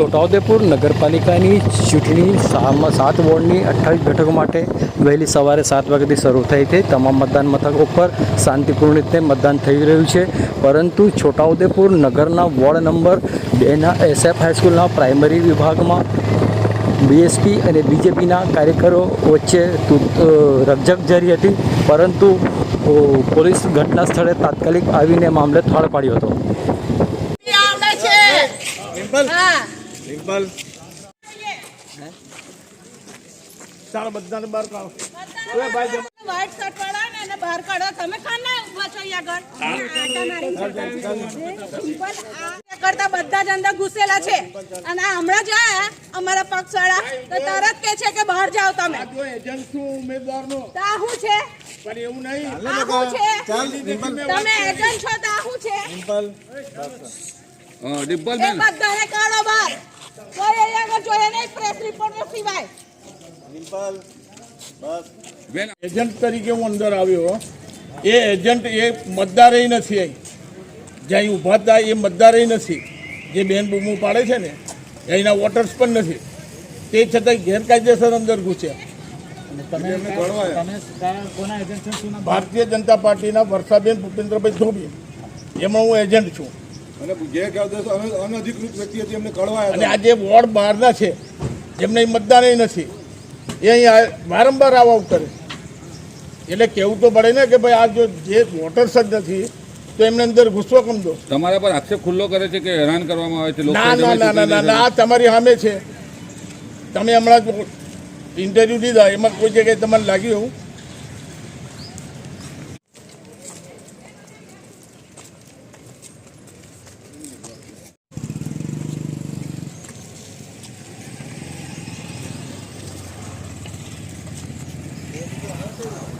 છોટાઉદેપુર નગરપાલિકાની ચૂંટણી સાત વોર્ડની અઠ્ઠાવીસ બેઠકો માટે વહેલી સવારે સાત વાગ્યાથી શરૂ થઈ હતી. તમામ મતદાન મથકો પર શાંતિપૂર્ણ રીતે મતદાન થઈ રહ્યું છે. પરંતુ છોટાઉદેપુર નગરના વોર્ડ નંબર બેના એસએફ હાઈસ્કૂલના પ્રાઇમરી વિભાગમાં બીએસપી અને બીજેપીના કાર્યકરો વચ્ચે રકઝક જારી હતી. પરંતુ પોલીસ ઘટના સ્થળે તાત્કાલિક આવીને મામલે થાળ પાડ્યો હતો. હા. ડિમ્પલ ચાલો બધાને બહાર કાઢો. ઓય ભાઈ. વ્હાઈટ શર્ટ વાળા ને એને બહાર કાઢો. તમે ખાના ઊભા છો અહીંયા આગળ? આ કરતા બધા જ અંદર ઘૂસેલા છે. અને હમણાં જાય અમારા પક્ષ વાળા તો તરત કે છે કે બહાર જાઓ તમે. આ જો એજન્ટ છું ઉમેદવાર નો શું છે? પણ એવું નહીં. આ શું છે? તમે એજન્ટ છો તાહુ છે? ડિમ્પલ. એ બધાને કાઢો બહાર. કોઈ અહીંયા આગળ જોઈએ નહીં પ્રેસ રિપોર્ટર સિવાય. બેન. એજન્ટ તરીકે હું અંદર આવ્યો એ એજન્ટ એ મતદાર નથી અહીં. જ્યાં અહીં ઊભા હતા એ મતદાર નથી. જે બેન બૂમો પાડે છે ને અહીંના વોટર્સ પણ નથી. તે છતાંય ગેરકાયદેસર અંદર ઘૂસ્યા. ભારતીય જનતા પાર્ટીના વર્ષાબેન ભૂપેન્દ્રભાઈ ધોબી. એમાં હું એજન્ટ છું. અને જે કાયદેસર અન- અનધિકૃત વ્યક્તિ હતી એમને કળવાયા અને આ જે વોર્ડ બહારના છે જેમને અહીં મતદાન નથી એ અહીં વારંવાર આવ આવ કરે. એટલે કેવું તો પડે ને કે ભાઈ આ જો જે વોટર્સ જ નથી તો એમને અંદર ગુસ્સો કમ દો? તમારા પર આક્ષેપ ખુલ્લો કરે છે કે હેરાન કરવામાં આવે છે? ના ના ના ના ના ના આ તમારી સામે છે. તમે હમણાં જ ઇન્ટરવ્યૂ દીધા એમાં કોઈ જગ્યાએ તમને લાગ્યું એવું